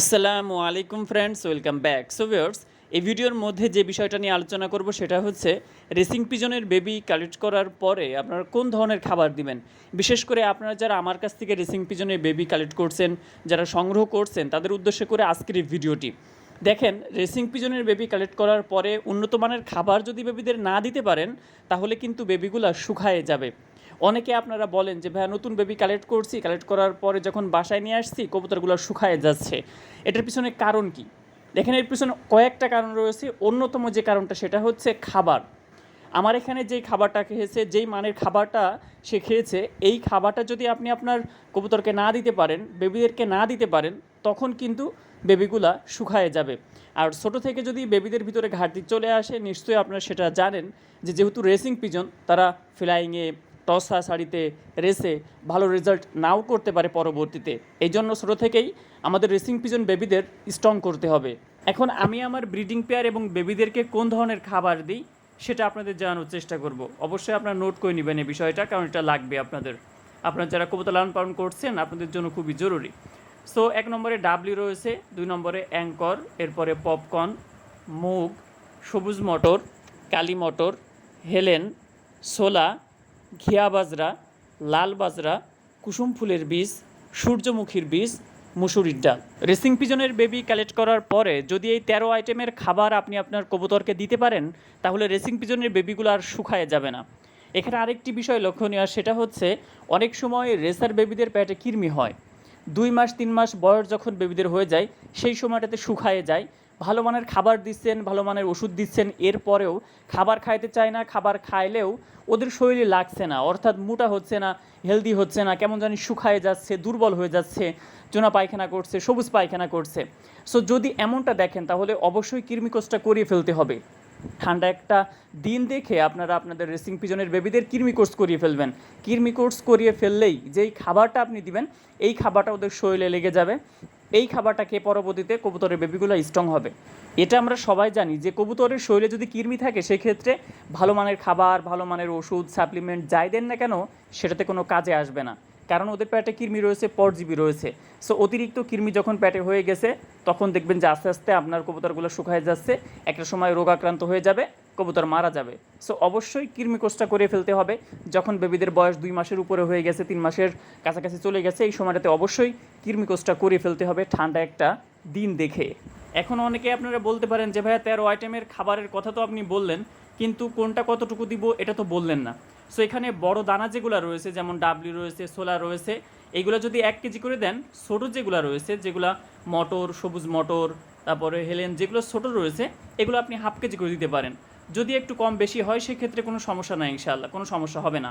আসসালামু আলাইকুম friends welcome back so viewers এই ভিডিওর মধ্যে যে বিষয়টা নিয়ে আলোচনা করব সেটা হচ্ছে রেসিং পিজনের বেবি কালেক্ট করার পরে আপনারা কোন ধরনের খাবার দিবেন? বিশেষ করে আপনারা যারা আমার কাছ থেকে রেসিং পিজনের বেবি কালেক্ট করছেন, যারা সংগ্রহ করছেন, তাদের উদ্দেশ্যে করে আজকের এই ভিডিওটি। দেখেন রেসিং পিজনের বেবি কালেক্ট করার পরে উন্নত মানের খাবার যদি বেবিদের না দিতে পারেন, তাহলে কিন্তু বেবিগুলো শুকায়ে যাবে। অনেকে আপনারা বলেন যে, ভাইয়া, নতুন বেবি কালেক্ট করছি কালেক্ট করার পরে যখন বাসায় নিয়ে আসছি, কবুতরগুলো শুকায় যাচ্ছে। এটার পিছনে কারণ কি? দেখেন, এর পিছনে কয়েকটা কারণ রয়েছে। অন্যতম যে কারণটা, সেটা হচ্ছে খাবার। আমার এখানে যেই খাবারটা খেয়েছে, যেই মানের খাবারটা সে খেয়েছে, এই খাবারটা যদি আপনি আপনার কবুতরকে না দিতে পারেন বেবিদেরকে না দিতে পারেন, তখন কিন্তু বেবিগুলা শুকায়ে যাবে। আর ছোট থেকে যদি বেবিদের ভিতরে ঘাটতি চলে আসে, নিশ্চয়ই আপনারা সেটা জানেন যে, যেহেতু রেসিং পিজন তারা ফ্লাইংয়ে টসা শাড়িতে রেসে ভালো রেজাল্ট নাও করতে পারে পরবর্তীতে। এই জন্য ছোটো থেকেই আমাদের রেসিং পিজন বেবিদের স্ট্রং করতে হবে। এখন আমি আমার ব্রিডিং পেয়ার এবং বেবিদেরকে কোন ধরনের খাবার দিই, সেটা আপনাদের জানানোর চেষ্টা করব। অবশ্যই আপনারা নোট করে নেবেন এই বিষয়টা, কারণ এটা লাগবে আপনাদের। আপনারা যারা কবুতর লালন পালন করছেন, আপনাদের জন্য খুবই জরুরি। সো এক নম্বরে ডাবলি রয়েছে, দুই নম্বরে অ্যাঙ্কর এরপরে পপকর্ন মুগ সবুজ মটর, কালি মটর হেলেন ছোলা ঘিয়া বাজরা লাল বাজরা কুসুম ফুলের বীজ, সূর্যমুখীর বীজ, মুসুরির ডাল। রেসিং পিজনের বেবি কালেক্ট করার পরে যদি এই তেরো আইটেমের খাবার আপনি আপনার কবুতরকে দিতে পারেন, তাহলে রেসিং পিজনের বেবিগুলো আর শুকায় যাবে না। এখানে আরেকটি বিষয় লক্ষণীয়, সেটা হচ্ছে অনেক সময় রেসার বেবিদের পেটে কৃমি হয়। দুই মাস, তিন মাস বয়স যখন বেবিদের হয়ে যায়, সেই সময়টাতে শুকায়ে যায়। ভালো মানের খাবার দিচ্ছেন, ভালো মানের ওষুধ দিচ্ছেন, এরপরেও খাবার খাইতে চায় না, খাবার খাইলেও ওদের শরীরে লাগছে না, অর্থাৎ মোটা হচ্ছে না হেলদি হচ্ছে না, কেমন জানি শুকায়ে যাচ্ছে, দুর্বল হয়ে যাচ্ছে, চোনা পায়খানা করছে, সবুজ পায়খানা করছে। সো যদি এমনটা দেখেন, তাহলে অবশ্যই কৃমিকোষটা করিয়ে ফেলতে হবে। ঠান্ডা একটা দিন দেখে আপনারা আপনাদের রেসিং পিজনের বেবিদের কৃমি কোর্স করিয়ে ফেলবেন। কৃমি কোর্স করিয়ে ফেললেই যেই খাবারটা আপনি দিবেন, এই খাবারটা ওদের শরীরে লেগে যাবে। এই খাবারটা খেয়ে পরবর্তীতে কবুতরের বেবিগুলো স্ট্রং হবে। এটা আমরা সবাই জানি যে কবুতরের শরীরে যদি কৃমি থাকে, সেক্ষেত্রে ভালো মানের খাবার, ভালো মানের ওষুধ সাপ্লিমেন্ট যাই দেন না কেন, সেটাতে কোনো কাজে আসবে না। কারণ ওদের প্যাটে কৃমি রয়েছে, পরজীবী রয়েছে। সো অতিরিক্ত কৃমি যখন প্যাটে হয়ে গেছে, তখন দেখবেন যে আস্তে আস্তে আপনার কবুতরগুলো শুকায় যাচ্ছে, একটা সময় রোগাক্রান্ত হয়ে যাবে। কবুতর মারা যাবে। সো অবশ্যই কৃমি কোষটা করে ফেলতে হবে। যখন বেবিদের বয়স দুই মাসের উপরে হয়ে গেছে, তিন মাসের কাছাকাছি চলে গেছে, এই সময়টাতে অবশ্যই কৃমি কোষটা করে ফেলতে হবে ঠান্ডা একটা দিন দেখে। এখন অনেকে আপনারা বলতে পারেন যে, ভাইয়া, তেরো আইটেমের খাবারের কথা তো আপনি বললেন, কিন্তু কোনটা কতটুকু দিব এটা তো বললেন না। সো এখানে বড় দানা যেগুলো রয়েছে, যেমন ডাবলি রয়েছে, সোলা রয়েছে এইগুলো যদি এক কেজি করে দেন, ছোটো যেগুলো রয়েছে, যেগুলো মটর, সবুজ মটর, তারপরে হেলেন যেগুলো ছোটো রয়েছে, এগুলো আপনি হাফ কেজি করে দিতে পারেন। যদি একটু কম বেশি হয় সেক্ষেত্রে কোনো সমস্যা নাই ইনশাআল্লাহ কোনো সমস্যা হবে না।